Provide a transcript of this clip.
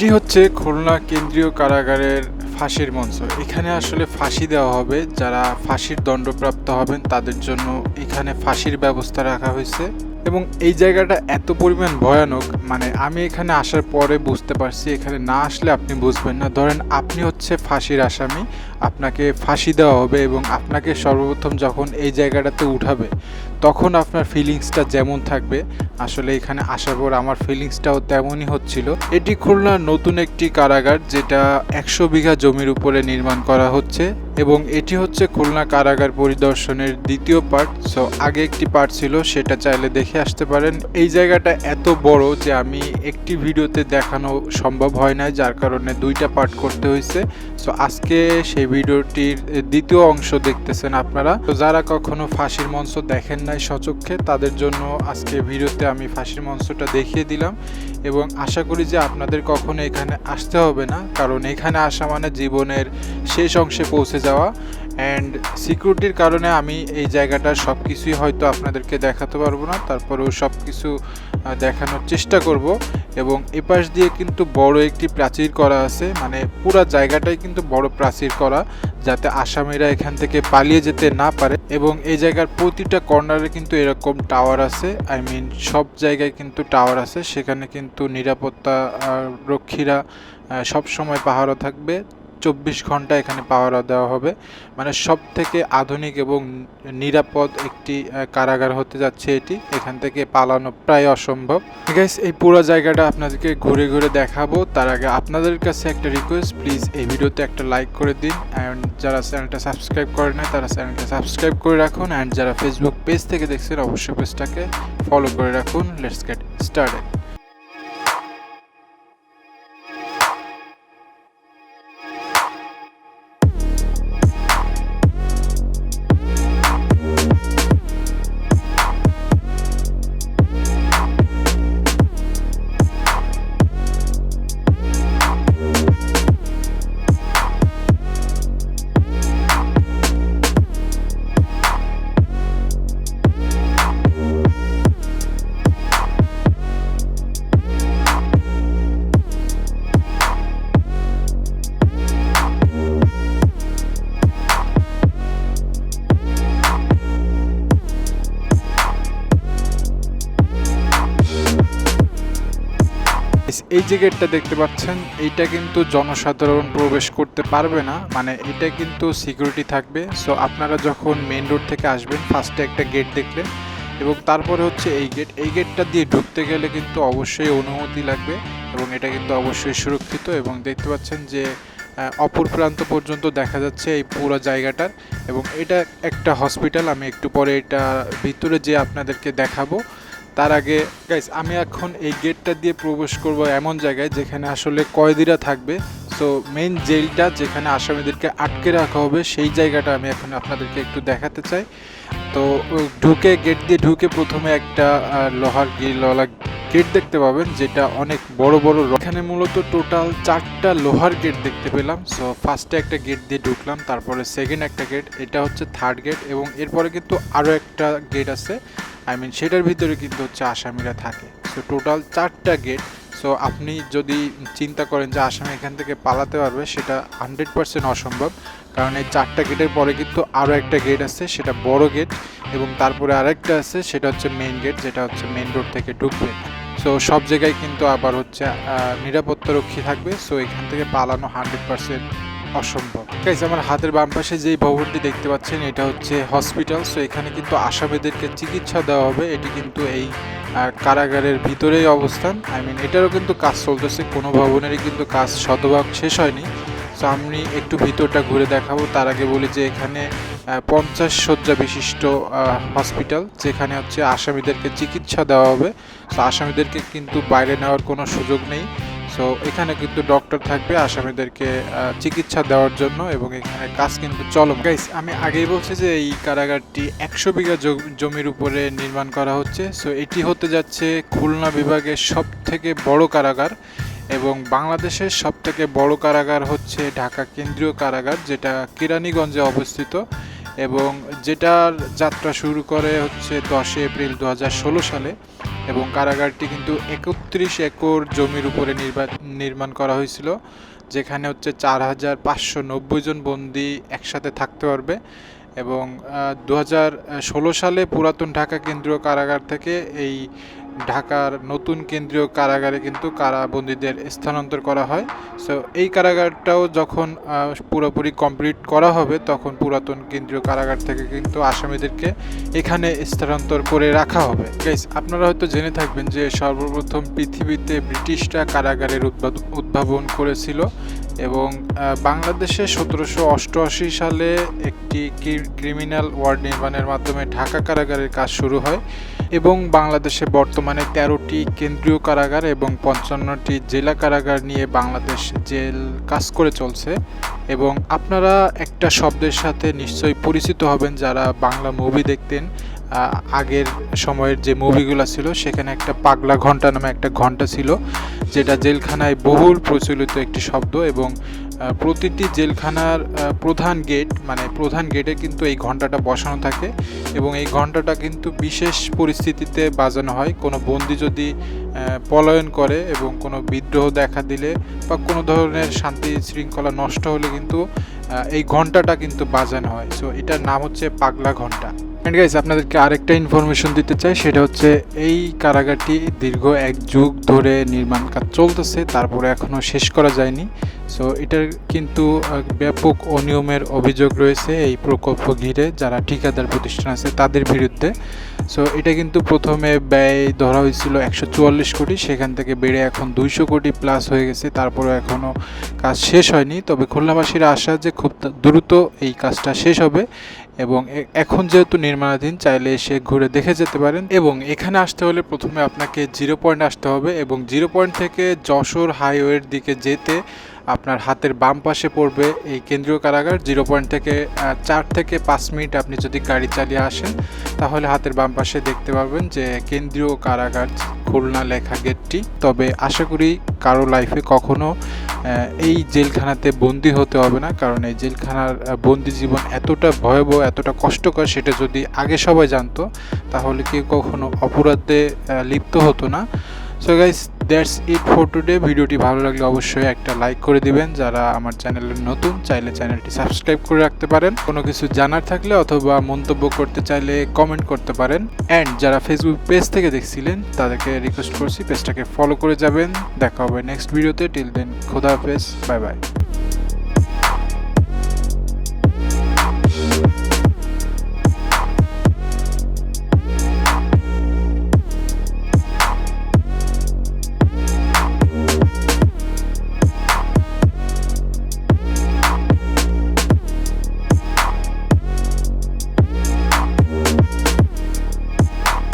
এটি হচ্ছে খুলনা কেন্দ্রীয় কারাগারের ফাঁসির মঞ্চ। এখানে আসলে ফাঁসি দেওয়া হবে। যারা ফাঁসির দণ্ডপ্রাপ্ত হবেন, তাদের জন্য এখানে ফাঁসির ব্যবস্থা রাখা হয়েছে। এবং এই জায়গাটা এত পরিমাণ ভয়ানক মানে আমি এখানে আসার পরে বুঝতে পারছি, এখানে না আসলে আপনি বুঝবেন না। ধরেন, আপনি হচ্ছে ফাঁসির আসামি, আপনাকে ফাঁসি দেওয়া হবে এবং আপনাকে সর্বপ্রথম যখন এই জায়গাটাতে উঠাবে তখন আপনার ফিলিংসটা যেমন থাকবে, আসলে এখানে আসার পর আমার ফিলিংসটাও তেমনই হচ্ছিল। এটি খুলনার নতুন একটি কারাগার যেটা একশো বিঘা জমির উপরে নির্মাণ করা হচ্ছে এবং এটি হচ্ছে খুলনা কারাগার পরিদর্শনের দ্বিতীয় পার্ট সো আগে একটি পার্ট ছিল, সেটা চাইলে দেখে আসতে পারেন। এই জায়গাটা এত বড় যে আমি একটি ভিডিওতে দেখানো সম্ভব হয় না যার কারণে দুইটা পার্ট করতে হয়েছে। সো আজকে সেই ভিডিওটির দ্বিতীয় অংশ দেখতেছেন আপনারা। তো যারা কখনো ফাঁসির মঞ্চ দেখেন নাই সচক্ষে তাদের জন্য আজকে ভিডিওতে আমি ফাঁসির মঞ্চটা দেখিয়ে দিলাম এবং আশা করি যে আপনাদের কখনো এখানে আসতে হবে না, কারণ এখানে আসা মানে জীবনের শেষ অংশে পৌঁছে যাওয়া। অ্যান্ড সিকিউরিটির কারণে আমি এই জায়গাটার সব কিছুই হয়তো আপনাদেরকে দেখাতে পারব না। তারপরেও সব কিছু দেখানোর চেষ্টা করব। এবং এপাশ দিয়ে কিন্তু বড় একটি প্রাচীর করা আছে। মানে পুরো জায়গাটাই কিন্তু বড় প্রাচীর করা, যাতে আসামিরা এখান থেকে পালিয়ে যেতে না পারে। এবং এই জায়গার প্রতিটা কর্নারে কিন্তু এরকম টাওয়ার আছে। আই মিন সব জায়গায় কিন্তু টাওয়ার আছে। সেখানে কিন্তু নিরাপত্তা রক্ষীরা সব সময় পাহারা থাকবে। চব্বিশ ঘণ্টা এখানে পাওয়ার দেওয়া হবে। মানে সব থেকে আধুনিক এবং নিরাপদ একটি কারাগার হতে যাচ্ছে এটি। এখান থেকে পালানো প্রায় অসম্ভব। গাইস এই পুরো জায়গাটা আপনাদেরকে ঘুরে ঘুরে দেখাবো। তার আগে আপনাদের কাছে একটা রিকোয়েস্ট প্লিজ এই ভিডিওতে একটা লাইক করে দিন। অ্যান্ড যারা চ্যানেলটা সাবস্ক্রাইব করে না তারা চ্যানেলটা সাবস্ক্রাইব করে রাখুন। অ্যান্ড যারা ফেসবুক পেজ থেকে দেখছেন, অবশ্যই পেজটাকে ফলো করে রাখুন। লেটস গেট স্টার্টেড এই যে গেটটা দেখতে পাচ্ছেন, এইটা কিন্তু জনসাধারণ প্রবেশ করতে পারবে না। মানে এটা কিন্তু সিকিউরিটি থাকবে। সো আপনারা যখন মেন রোড থেকে আসবেন ফার্স্টে একটা গেট দেখলেন এবং তারপরে হচ্ছে এই গেট এই গেটটা দিয়ে ঢুকতে গেলে কিন্তু অবশ্যই অনুমতি লাগবে এবং এটা কিন্তু অবশ্যই সুরক্ষিত এবং দেখতে পাচ্ছেন যে অপর প্রান্ত পর্যন্ত দেখা যাচ্ছে এই পুরো জায়গাটার এবং এটা একটা হসপিটাল আমি একটু পরে এটা ভিতরে যে আপনাদেরকে দেখাবো। তার আগে গাইস আমি এখন এই গেটটা দিয়ে প্রবেশ করব এমন জায়গায় যেখানে আসলে কয়েদিরা থাকবে। তো মেইন জেলটা যেখানে আসামিদেরকে আটকে রাখা হবে, সেই জায়গাটা আমি এখন আপনাদেরকে একটু দেখাতে চাই। তো, ঢুকে গেট দিয়ে ঢুকে প্রথমে একটা লোহার গিলওয়ালা গেট দেখতে পাবেন, যেটা অনেক বড় বড় এখানে মূলত টোটাল চারটা লোহার গেট দেখতে পেলাম। সো ফার্স্টে একটা গেট দিয়ে ঢুকলাম, তারপরে সেকেন্ড একটা গেট এটা হচ্ছে থার্ড গেট এবং এরপরে কিন্তু আরও একটা গেট আছে। আই মিন সেটার ভিতরে কিন্তু হচ্ছে আসামিরা থাকে। সো টোটাল চারটা গেট সো আপনি যদি চিন্তা করেন যে আসামি এখান থেকে পালাতে পারবে সেটা হান্ড্রেড পার্সেন্ট অসম্ভব। কারণ এই চারটা গেটের পরে কিন্তু আরও একটা গেট আছে সেটা বড় গেট এবং তারপরে আরেকটা আছে সেটা হচ্ছে মেইন গেট যেটা হচ্ছে মেইন রোড থেকে ঢুকবে। সো সব জায়গায় কিন্তু আবার হচ্ছে আহ, নিরাপত্তা রক্ষী থাকবে। সো এখান থেকে পালানো হান্ড্রেড পার্সেন্ট অসম্ভব। গাইজ আমার হাতের বাম পাশে যেই ভবনটি দেখতে পাচ্ছেন, এটা হচ্ছে হসপিটাল সো এখানে কিন্তু আসামিদেরকে চিকিৎসা দেওয়া হবে। এটি কিন্তু এই কারাগারের ভিতরেই অবস্থান। আই মিন এটারও কিন্তু কাজ চলতেছে, কোনো ভবনেরই কিন্তু কাজ শতভাগ শেষ হয়নি। সো আমি একটু ভিতরটা ঘুরে দেখাবো। তার আগে বলি যে এখানে পঞ্চাশ শয্যা বিশিষ্ট হসপিটাল যেখানে হচ্ছে আসামিদেরকে চিকিৎসা দেওয়া হবে। সো আসামিদেরকে কিন্তু বাইরে নেওয়ার কোনো সুযোগ নেই। সো এখানে কিন্তু ডক্টর থাকবে আসামিদেরকে চিকিৎসা দেওয়ার জন্য এবং এখানে কাজ কিন্তু চলম গাইস আমি আগেই বলছি যে এই কারাগারটি একশো বিঘা জমির উপরে নির্মাণ করা হচ্ছে। সো এটি হতে যাচ্ছে খুলনা বিভাগের সব থেকে বড় কারাগার এবং বাংলাদেশের সব থেকে বড় কারাগার হচ্ছে ঢাকা কেন্দ্রীয় কারাগার, যেটা কেরানীগঞ্জে অবস্থিত। এবং যেটার যাত্রা শুরু করে হচ্ছে দশই এপ্রিল দু হাজার ষোলো সালে এবং কারাগারটি কিন্তু একত্রিশ একর জমির উপরে নির্মাণ করা হয়েছিল, যেখানে হচ্ছে চার হাজার পাঁচশো নব্বই জন বন্দি একসাথে থাকতে পারবে এবং দু হাজার ষোলো সালে পুরাতন ঢাকা কেন্দ্রীয় কারাগার থেকে এই ঢাকার নতুন কেন্দ্রীয় কারাগারে কিন্তু কারাবন্দীদের স্থানান্তর করা হয়। সো এই কারাগারটাও যখন পুরোপুরি কমপ্লিট করা হবে, তখন পুরাতন কেন্দ্রীয় কারাগার থেকে কিন্তু আসামিদেরকে এখানে স্থানান্তর করে রাখা হবে। গাইস আপনারা হয়তো জেনে থাকবেন যে সর্বপ্রথম পৃথিবীতে ব্রিটিশরা কারাগারের উদ্ভাব- উদ্ভাবন করেছিল এবং বাংলাদেশে সতেরোশো অষ্টআশি সালে একটি ক্রিমিনাল ওয়ার্ড নির্মাণের মাধ্যমে ঢাকা কারাগারের কাজ শুরু হয়। এবং বাংলাদেশে বর্তমানে তেরোটি কেন্দ্রীয় কারাগার এবং পঞ্চান্নটি জেলা কারাগার নিয়ে বাংলাদেশ জেল কাজ করে চলছে। এবং আপনারা একটা শব্দের সাথে নিশ্চয়ই পরিচিত হবেন যারা বাংলা মুভি দেখতেন। আগের সময়ের যে মুভিগুলো ছিল, সেখানে একটা পাগলা ঘণ্টা নামে একটা ঘণ্টা ছিল, যেটা জেলখানায় বহুল প্রচলিত একটি শব্দ এবং প্রতিটি জেলখানার প্রধান গেট মানে প্রধান গেটে কিন্তু এই ঘন্টাটা বসানো থাকে এবং এই ঘন্টাটা কিন্তু বিশেষ পরিস্থিতিতে বাজানো হয়। কোনো বন্দি যদি পলায়ন করে এবং কোনো বিদ্রোহ দেখা দিলে বা কোনো ধরনের শান্তি শৃঙ্খলা নষ্ট হলে কিন্তু এই ঘন্টাটা কিন্তু বাজানো হয়। সো এটার নাম হচ্ছে পাগলা ঘণ্টা। অ্যান্ড গাইজ আপনাদেরকে আরেকটা ইনফরমেশন দিতে চাই, সেটা হচ্ছে এই কারাগারটি দীর্ঘ এক যুগ ধরে নির্মাণ কাজ চলতেছে, তারপরে এখনও শেষ করা যায়নি। সো এটার কিন্তু ব্যাপক অনিয়মের অভিযোগ রয়েছে এই প্রকল্প ঘিরে। যারা ঠিকাদার প্রতিষ্ঠান আছে, তাদের বিরুদ্ধে। সো এটা কিন্তু প্রথমে ব্যয় ধরা হয়েছিল একশো চুয়াল্লিশ কোটি, সেখান থেকে বেড়ে এখন দুইশো কোটি প্লাস হয়ে গেছে তারপরে এখনও কাজ শেষ হয়নি। তবে খুলনাবাসীর আশা যে খুব দ্রুত এই কাজটা শেষ হবে এবং এখন যেহেতু নির্মাণাধীন, চাইলে এসে ঘুরে দেখে যেতে পারেন। এবং এখানে আসতে হলে প্রথমে আপনাকে জিরো পয়েন্ট আসতে হবে এবং জিরো পয়েন্ট থেকে যশোর হাইওয়ের দিকে যেতে আপনার হাতের বাম পাশে পড়বে এই কেন্দ্রীয় কারাগার। জিরো পয়েন্ট থেকে চার থেকে পাঁচ মিনিট আপনি যদি গাড়ি চালিয়ে আসেন, তাহলে হাতের বাম পাশে দেখতে পাবেন যে কেন্দ্রীয় কারাগার, খুলনা লেখা গেটটি। তবে আশা করি কারও লাইফে কখনো এই জেলখানাতে বন্দি হতে হবে না, কারণ এই জেলখানার বন্দি জীবন এতটা ভয়াবহ, এতটা কষ্টকর, সেটা যদি আগে সবাই জানতো, তাহলে কেউ কখনো অপরাধে লিপ্ত হতো না। So guys that's it for today. ভিডিওটি ভালো লাগলে অবশ্যই একটা লাইক করে দিবেন। যারা আমার চ্যানেলে নতুন, চাইলে চ্যানেলটি সাবস্ক্রাইব করে রাখতে পারেন। কোনো কিছু জানার থাকলে অথবা মন্তব্য করতে চাইলে কমেন্ট করতে পারেন। অ্যান্ড যারা ফেসবুক পেজ থেকে দেখছিলেন, তাদেরকে রিকোয়েস্ট করছি পেজটাকে ফলো করে যাবেন। দেখা হবে নেক্সট ভিডিওতে। টিল দেন, খোদা হাফেজ। Bye bye.